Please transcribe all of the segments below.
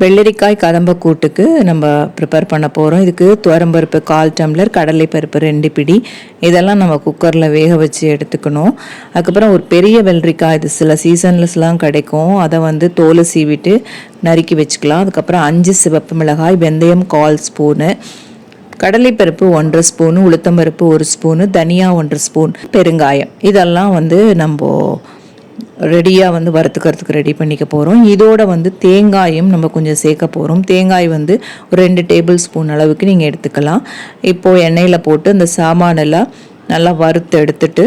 வெள்ளரிக்காய் கதம்ப கூட்டுக்கு நம்ம ப்ரிப்பேர் பண்ண போகிறோம் இதுக்கு துவரம்பருப்பு கால் டம்ளர் கடலை பருப்பு ரெண்டு பிடி. இதெல்லாம் நம்ம குக்கரில் வேக வச்சு எடுத்துக்கணும். அதுக்கப்புறம் ஒரு பெரிய வெள்ளரிக்காய் இது சில சீசன்லஸ்லாம் கிடைக்கும். அதை வந்து தோலை சீவிட்டு நறுக்கி வச்சுக்கலாம். அதுக்கப்புறம் அஞ்சு சிவப்பு மிளகாய் வெந்தயம் கால் ஸ்பூனு கடலைப்பருப்பு ஒன்றரை ஸ்பூனு உளுத்தம்பருப்பு ஒரு ஸ்பூனு தனியா ஒன்றரை ஸ்பூன் பெருங்காயம். இதெல்லாம் வந்து நம்ம ரெடியாக வந்து வறுத்துக்கிறதுக்கு ரெடி பண்ணிக்க போகிறோம் இதோட வந்து தேங்காயும் நம்ம கொஞ்சம் சேர்க்க போகிறோம் தேங்காய் வந்து ஒரு ரெண்டு டேபிள் ஸ்பூன் அளவுக்கு நீங்கள் எடுத்துக்கலாம். இப்போது எண்ணெயில் போட்டு அந்த சாமானெல்லாம் நல்லா வறுத்து எடுத்துட்டு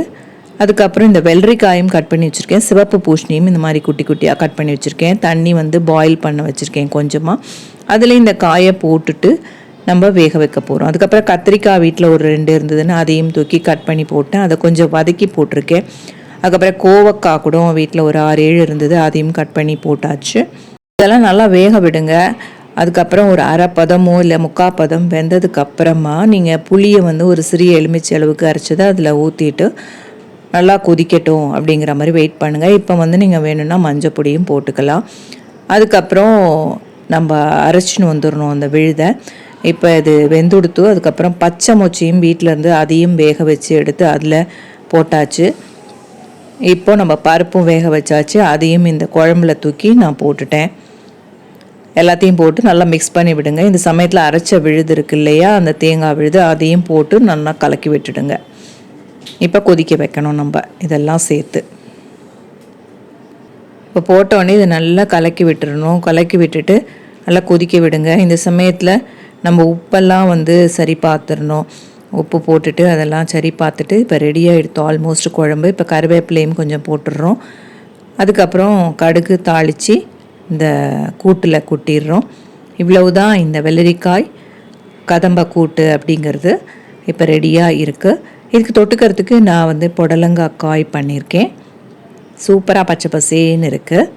அதுக்கப்புறம் இந்த வெள்ளரிக்காயும் கட் பண்ணி வச்சுருக்கேன். சிவப்பு பூஷணியும் இந்த மாதிரி குட்டி குட்டியாக கட் பண்ணி வச்சுருக்கேன். தண்ணி வந்து பாயில் பண்ண வச்சுருக்கேன் கொஞ்சமாக அதில் இந்த காயை போட்டுட்டு நம்ம வேக வைக்க போகிறோம் அதுக்கப்புறம் கத்திரிக்காய் வீட்டில் ஒரு ரெண்டு இருந்ததுன்னு அதையும் தூக்கி கட் பண்ணி போட்டேன். அதை கொஞ்சம் வதக்கி போட்டிருக்கேன். அதுக்கப்புறம் கோவக்காய் கூட வீட்டில் ஒரு ஆறு ஏழு இருந்தது அதையும் கட் பண்ணி போட்டாச்சு. இதெல்லாம் நல்லா வேக விடுங்க. அதுக்கப்புறம் ஒரு அரை பதமோ இல்லை முக்கால் பதம் வெந்ததுக்கப்புறமா நீங்கள் புளியை வந்து ஒரு சிறிய எலுமிச்சை அளவுக்கு அரைச்சதை அதில் ஊற்றிட்டு நல்லா கொதிக்கட்டும் அப்படிங்கிற மாதிரி வெயிட் பண்ணுங்கள் இப்போ வந்து நீங்கள் வேணும்னா மஞ்சள் பொடியும் போட்டுக்கலாம். அதுக்கப்புறம் நம்ம அரைச்சின்னு வந்துடணும் அந்த விழுதை. இப்போ இது வெந்துடுத்து அதுக்கப்புறம் பச்சை மொச்சியும் வீட்டிலேருந்து அதையும் வேக வச்சு எடுத்து அதில் போட்டாச்சு. இப்போ நம்ம பருப்பும் வேக வச்சாச்சு அதையும் இந்த குழம்புல தூக்கி நான் போட்டுட்டேன். எல்லாத்தையும் போட்டு நல்லா மிக்ஸ் பண்ணி விடுங்க. இந்த சமயத்தில் அரைச்ச விழுது இருக்கு இல்லையா அந்த தேங்காய் விழுது அதையும் போட்டு நல்லா கலக்கி விட்டுடுங்க. இப்போ கொதிக்க வைக்கணும் நம்ம இதெல்லாம் சேர்த்து. இப்போ போட்டோடனே இதை நல்லா கலக்கி விட்டுறணும். கலக்கி விட்டுட்டு நல்லா கொதிக்க விடுங்க. இந்த சமயத்தில் நம்ம உப்பெல்லாம் வந்து சரி பார்த்துடணும். உப்பு போட்டுட்டு அதெல்லாம் சரி பார்த்துட்டு இப்போ ரெடி ஆகிடுத்து ஆல்மோஸ்ட் குழம்பு. இப்போ கருவேப்பிலையும் கொஞ்சம் போட்டுடுறோம். அதுக்கப்புறம் கடுகு தாளித்து இந்த கூட்டில் கொட்டிடுறோம். இவ்வளவு தான் இந்த வெள்ளரிக்காய் கதம்ப கூட்டு அப்படிங்கிறது இப்போ ரெடியாக இருக்குது இதுக்கு தொட்டுக்கிறதுக்கு நான் வந்து புடலங்காய் காய் பண்ணியிருக்கேன். சூப்பராக பச்சை பசேன்னு இருக்குது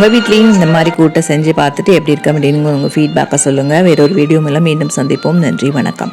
உங்கள் வீட்லேயும் இந்த மாதிரி கூட்டை செஞ்சு பார்த்துட்டு எப்படி இருக்க அப்படின்னு உங்கள் ஃபீட்பேக்கை சொல்லுங்கள் வேறொரு வீடியோ மூலம் மீண்டும் சந்திப்போம். நன்றி வணக்கம்.